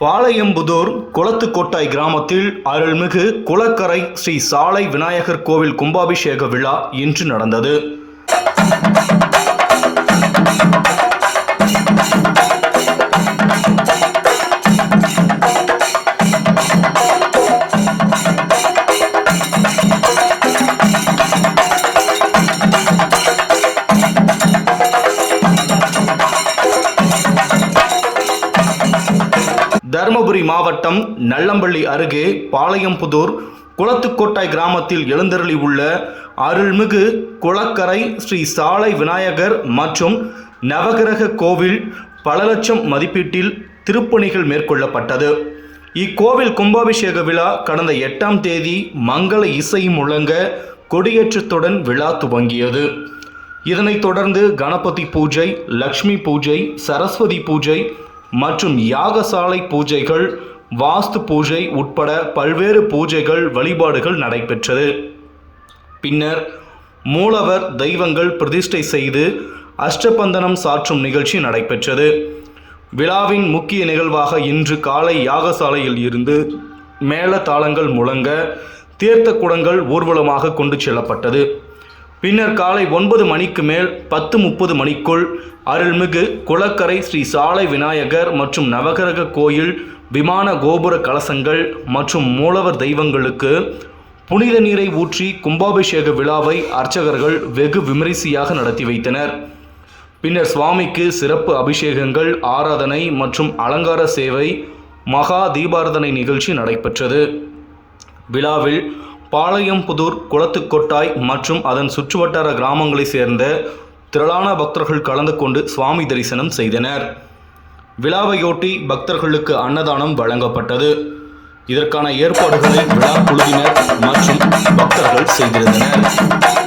பாளையம்புதூர் குளத்துக்கோட்டாய் கிராமத்தில் அருள்மிகு குளக்கரை ஸ்ரீ சாலை விநாயகர் கோவில் கும்பாபிஷேக விழா இன்று நடந்தது. தருமபுரி மாவட்டம் நல்லம்பள்ளி அருகே பாளையம்புதூர் குளத்துக்கோட்டாய் கிராமத்தில் எழுந்தருளி உள்ள அருள்மிகு குளக்கரை ஸ்ரீ சாலை விநாயகர் மற்றும் நவகிரக கோவில் பல லட்சம் மதிப்பீட்டில் திருப்பணிகள் மேற்கொள்ளப்பட்டது. இக்கோவில் கும்பாபிஷேக விழா கடந்த எட்டாம் தேதி மங்கள இசை முழங்க கொடியேற்றத்துடன் விழா துவங்கியது. இதனைத் தொடர்ந்து கணபதி பூஜை லக்ஷ்மி பூஜை சரஸ்வதி பூஜை மற்றும் யாகசாலை பூஜைகள் வாஸ்து பூஜை உட்பட பல்வேறு பூஜைகள் வழிபாடுகள் நடைபெற்றது. பின்னர் மூலவர் தெய்வங்கள் பிரதிஷ்டை செய்து அஷ்டபந்தனம் சாற்றும் நிகழ்ச்சி நடைபெற்றது. விழாவின் முக்கிய நிகழ்வாக இன்று காலை யாகசாலையில் இருந்து மேள தாளங்கள் முழங்க தீர்த்த குடங்கள் ஊர்வலமாக கொண்டு செல்லப்பட்டது. பின்னர் காலை ஒன்பது மணிக்கு மேல் பத்து முப்பது மணிக்குள் அருள்மிகு குளக்கரை ஸ்ரீ சாலை விநாயகர் மற்றும் நவகிரக கோயில் விமான கோபுர கலசங்கள் மற்றும் மூலவர் தெய்வங்களுக்கு புனித நீரை ஊற்றி கும்பாபிஷேக விழாவை அர்ச்சகர்கள் வெகு விமரிசையாக நடத்தி வைத்தனர். பின்னர் சுவாமிக்கு சிறப்பு அபிஷேகங்கள் ஆராதனை மற்றும் அலங்கார சேவை மகா தீபாரதனை நிகழ்ச்சி நடைபெற்றது. விழாவில் பாளையம்புதூர் குளத்துக்கொட்டாய் மற்றும் அதன் சுற்றுவட்டார கிராமங்களைச் சேர்ந்த திரளான பக்தர்கள் கலந்து கொண்டு சுவாமி தரிசனம் செய்தனர். விழாவையொட்டி பக்தர்களுக்கு அன்னதானம் வழங்கப்பட்டது. இதற்கான ஏற்பாடுகளை விழா குழுவினர் மற்றும் பக்தர்கள் செய்திருந்தனர்.